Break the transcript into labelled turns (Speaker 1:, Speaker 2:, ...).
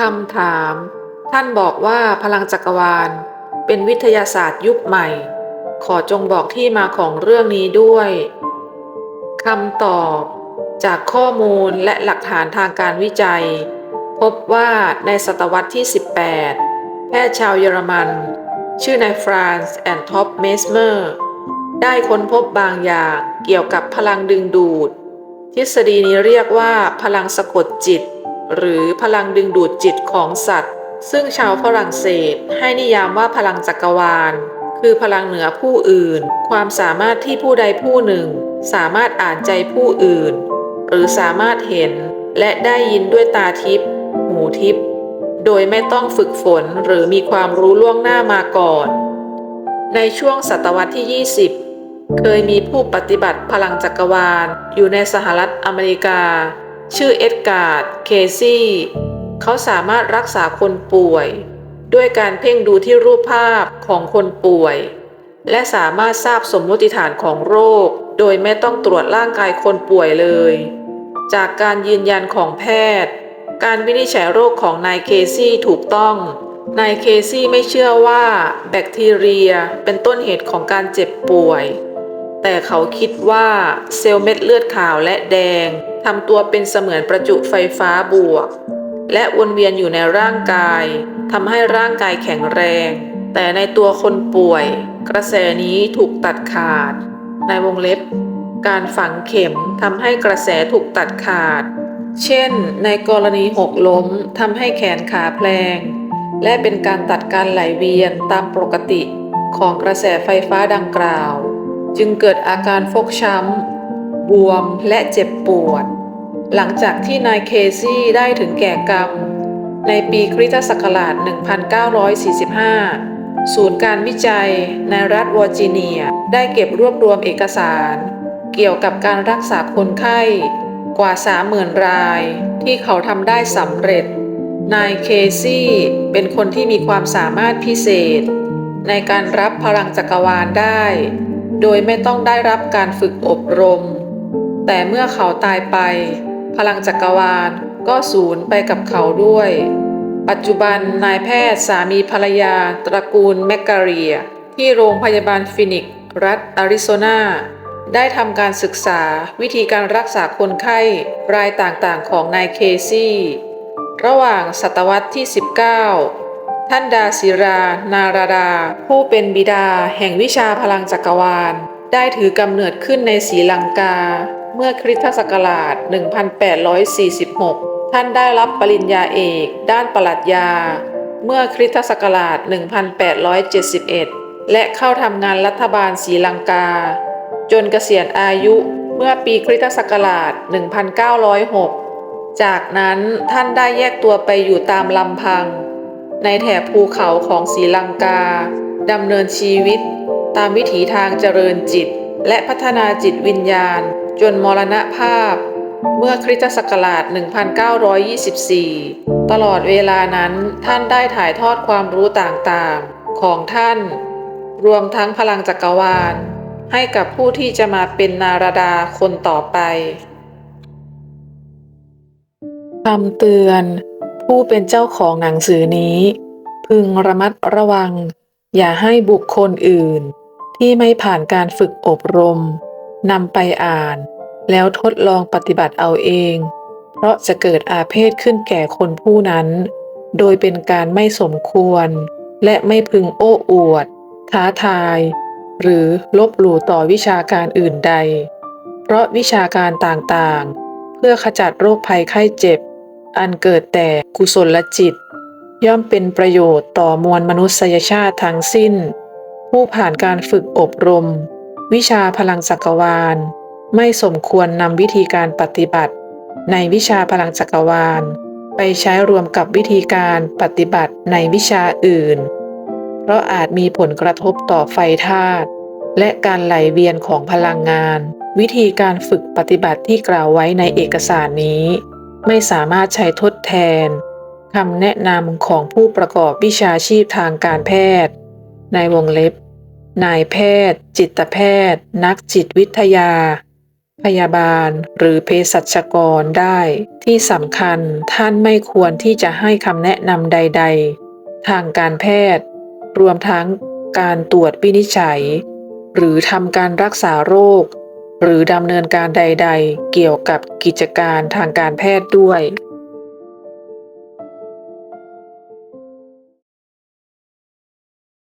Speaker 1: คำถาม ท่านบอกว่าพลังจักรวาล เป็นวิทยาศาสตร์ยุคใหม่ ขอจงบอกที่มาของเรื่องนี้ด้วยคำตอบ จากข้อมูลและหลักฐานทางการวิจัย พบว่าในศตวรรษที่ 18 แพทย์ชาวเยอรมัน ชื่อนายฟรานซ์แอนท็อปเมสเมอร์ได้ค้นพบบางอย่างเกี่ยวกับพลังดึงดูด ทฤษฎีนี้เรียกว่าพลังสะกดจิต หรือพลังดึงดูดจิตของสัตว์ ซึ่งชาวฝรั่งเศสให้นิยามว่าพลังจักรวาล คือพลังเหนือผู้อื่น ความสามารถที่ผู้ใดผู้หนึ่ง สามารถอ่านใจผู้อื่น หรือสามารถเห็นและได้ยินด้วยตาทิพย์หูทิพย์โดยไม่ต้องฝึกฝนหรือมีความรู้ล่วงหน้ามาก่อน ในช่วงศตวรรษที่ 20 เคยมีผู้ปฏิบัติพลังจักรวาลอยู่ในสหรัฐอเมริกา ชื่อเอ็ดการ์ด เคซี่ เขาสามารถรักษาคนป่วย ด้วยการเพ่งดูที่รูปภาพของคนป่วย และสามารถทราบสมมติฐานของโรค โดยไม่ต้องตรวจร่างกายคนป่วยเลย จากการยืนยันของแพทย์ การวินิจฉัยโรคของนายเคซี่ถูกต้อง นายเคซี่ไม่เชื่อว่าแบคทีเรียเป็นต้นเหตุของการเจ็บป่วย แต่เขาคิดว่าเซลล์เม็ดเลือดขาวและแดงทำตัวเป็นเสมือนประจุไฟฟ้าบวก และวนเวียนอยู่ในร่างกายทำให้ร่างกายแข็งแรง แต่ในตัวคนป่วย กระแสนี้ถูกตัดขาด ในวงเล็บ การฝังเข็มทำให้กระแสถูกตัดขาด เช่น ในกรณีหกล้มทำให้แขนขาแพลง และเป็นการตัดการไหลเวียนตามปกติของกระแสไฟฟ้าดังกล่าว จึงเกิดอาการฟกช้ำ บวมและเจ็บปวด หลังจากที่นายเคซี่ได้ถึงแก่กรรม ในปีคริสตศักราช 1945 ศูนย์การวิจัยในรัฐวอร์จิเนียได้เก็บรวบรวมเอกสาร เกี่ยวกับการรักษาคนไข้กว่า 30,000 รายที่เขาทำได้สำเร็จ นายเคซี่เป็นคนที่มีความสามารถพิเศษ ในการรับพลังจักรวาลได้ โดยไม่ต้องได้รับการฝึกอบรม แต่เมื่อเขาตายไป พลังจักรวาลก็สูญไปกับเขาด้วย ปัจจุบันนายแพทย์สามีภรรยา ตระกูลแมกกาเรีย ที่โรงพยาบาลฟินิกซ์รัฐอาริโซนาได้ทำการศึกษาวิธีการรักษาคนไข้รายต่างๆของนายเคซี่ ระหว่างศตวรรษที่ 19 ท่านดาศิรา นาราดา ผู้เป็นบิดาแห่งวิชาพลังจักรวาล ได้ถือกำเนิดขึ้นในศรีลังกา เมื่อคริสตศักราช 1846 ท่านได้รับปริญญาเอก ด้านปรัชญา เมื่อคริสตศักราช 1871 และเข้าทำงานรัฐบาลศรีลังกา จนเกษียณอายุเมื่อปีคริสตศักราช 1906 จากนั้นท่านได้แยกตัวไปอยู่ตามลำพัง ในแถบภูเขาของศรีลังกาดำเนินชีวิต ตามวิถีทางเจริญจิต และพัฒนาจิตวิญญาณ จนมรณภาพ เมื่อคริสตศักราช 1924 ตลอดเวลานั้นท่านได้ถ่ายทอดความรู้ต่างๆ ของท่าน รวมทั้งพลังจักรวาล ให้กับผู้ที่จะมาเป็นนารดาคนต่อไปคำเตือน ผู้เป็นเจ้าของหนังสือนี้ พึงระมัดระวัง อย่าให้บุคคลอื่น ที่ไม่ผ่านการฝึกอบรมนำไปอ่าน แล้วทดลองปฏิบัติเอาเอง เพราะจะเกิดอาเพศขึ้นแก่คนผู้นั้น โดยเป็นการไม่สมควร และไม่พึงโอ้อวด ท้าทาย หรือลบหลู่ต่อวิชาการอื่นใด เพราะวิชาการต่างๆ เพื่อขจัดโรคภัยไข้เจ็บ อันเกิดแต่กุศลจิต ย่อมเป็นประโยชน์ต่อมวลมนุษยชาติทั้งสิ้น ผู้ผ่านการฝึกอบรม วิชาพลังจักรวาล ไม่สมควรนำวิธีการปฏิบัติ ในวิชาพลังจักรวาล ไปใช้รวมกับวิธีการปฏิบัติในวิชาอื่น เพราะอาจมีผลกระทบต่อไฟธาตุและการไหลเวียนของพลังงาน วิธีการฝึกปฏิบัติที่กล่าวไว้ในเอกสารนี้ ไม่สามารถใช้ทดแทนคำแนะนำของผู้ประกอบวิชาชีพทางการแพทย์ ในวงเล็บ นายแพทย์ จิตแพทย์ นักจิตวิทยา พยาบาล หรือเภสัชกรได้ที่สำคัญท่านไม่ควรที่จะให้คำแนะนำใด ๆ ทางการแพทย์ รวมทั้งการตรวจวินิจฉัย หรือทำการรักษาโรค หรือดำเนินการใด ๆ เกี่ยวกับกิจการทางการแพทย์ด้วย